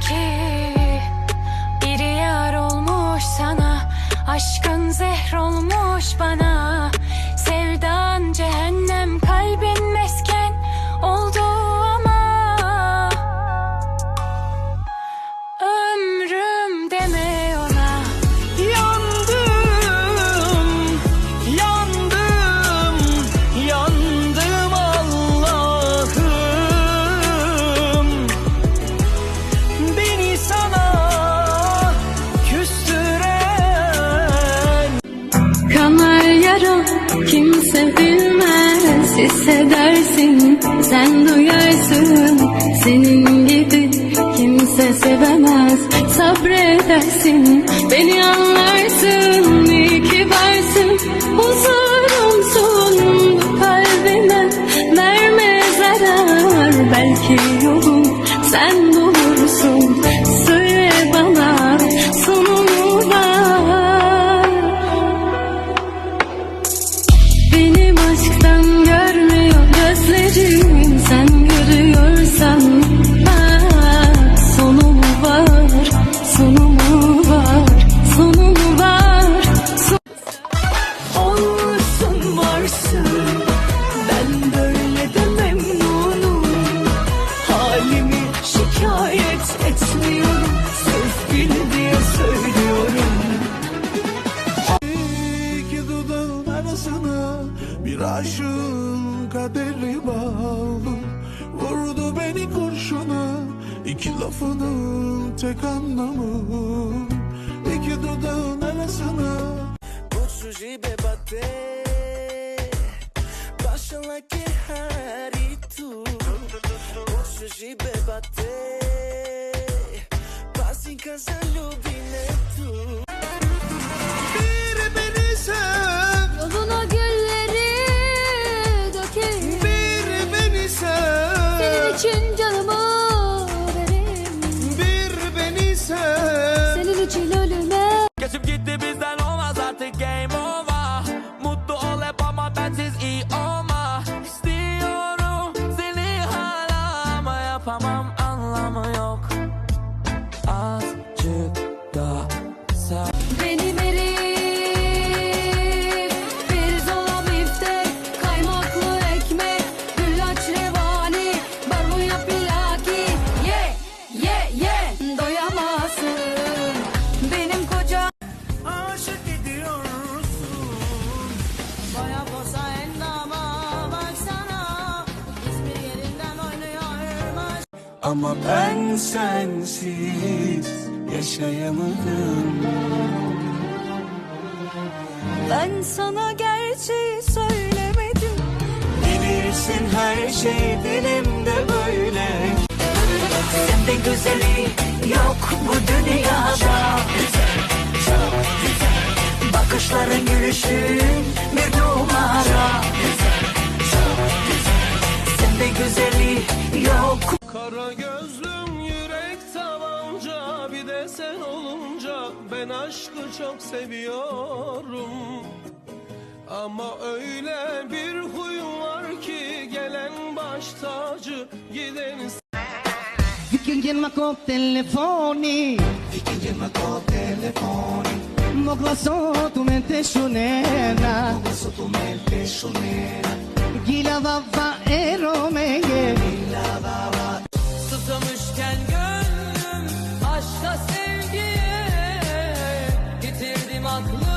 ki Biri yar olmuş sana Aşkın zehr olmuş bana kimse bilmez Hissedersin. Sen duyarsın Senin gibi kimse sevemez. Sabredersin beni anlarsın arasına bir aşığın kaderi bağlı. Vurdu beni kurşuna iki lafının tek anlamı. İki dudağın arasına Posso bebater Baixa que rarito Posso bebater Passa em casa Ama ben sensiz yaşayamadım. Ben sana gerçeği söylemedim. Bilirsin her şey dilimde böyle. Sen de güzeli yok bu dünyada. Bakışların gülüşün güzeli yok. Kara gözlüm yürek tabanca bir de sen olunca ben aşkı çok seviyorum. Ama öyle bir huyum var ki gelen baş tacı gideni Fiquem de com telefone Fiquem de com telefone Mogla so tu mente shunena. Mogla so tu mente shunena Gila vava e romeye Susamışken gönlüm aşka sevgiye Getirdim aklımı